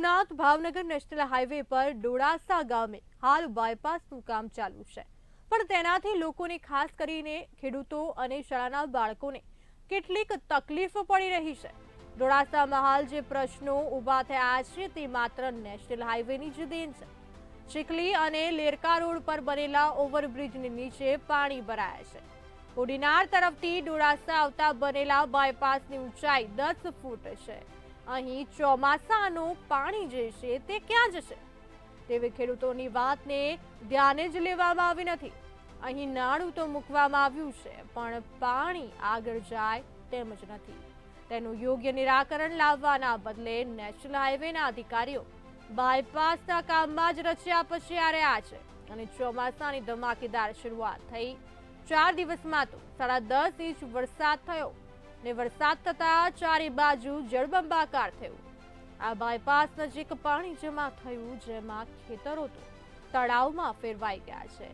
Somnath Bhavnagar national highway પર ડોળાસા ગામે હાલ બાયપાસનું કામ ચાલુ છે. પણ તેનાથી લોકોને ખાસ કરીને ખેડૂતો અને શાળાના બાળકોને કેટલીક તકલીફ પડી રહી છે. ડોળાસામાં હાલ જે પ્રશ્નો ઊભા થયા છે તે માત્ર નેશનલ હાઈવેની જ દેન છે. ચીખલી અને લેરકા રોડ પર બનેલા ઓવરબ્રિજની નીચે પાણી ભરાયા છે. કોડીનાર તરફથી ડોળાસા આવતા બનેલા બાયપાસની ઊંચાઈ દસ ફૂટ છે. અહીં ચોમાસાનું પાણી જે છે તે ક્યાં જશે? તેવી ખેડૂતોની વાતને ધ્યાને જ લેવામાં આવી નથી. અહીં નાણું તો મૂકવામાં આવ્યું છે, પણ પાણી આગળ જાય તેમ જ નથી. તેનું યોગ્ય નિરાકરણ લાવવાના બદલે નેશનલ હાઈવેના અધિકારીઓ બાયપાસના કામમાં જ રચ્યા પછી આ રહ્યા છે. અને ચોમાસાની ધમાકેદાર શરૂઆત થઈ. ચાર દિવસમાં તો સાડા દસ ઇંચ વરસાદ થયો. ને વરસાદ થતા ચારે બાજુ જળબંબાકાર થયું. આ બાયપાસ નજીક પાણી જમા થયું, જેમાં ખેતરો તો તળાવમાં ફેરવાઈ ગયા છે.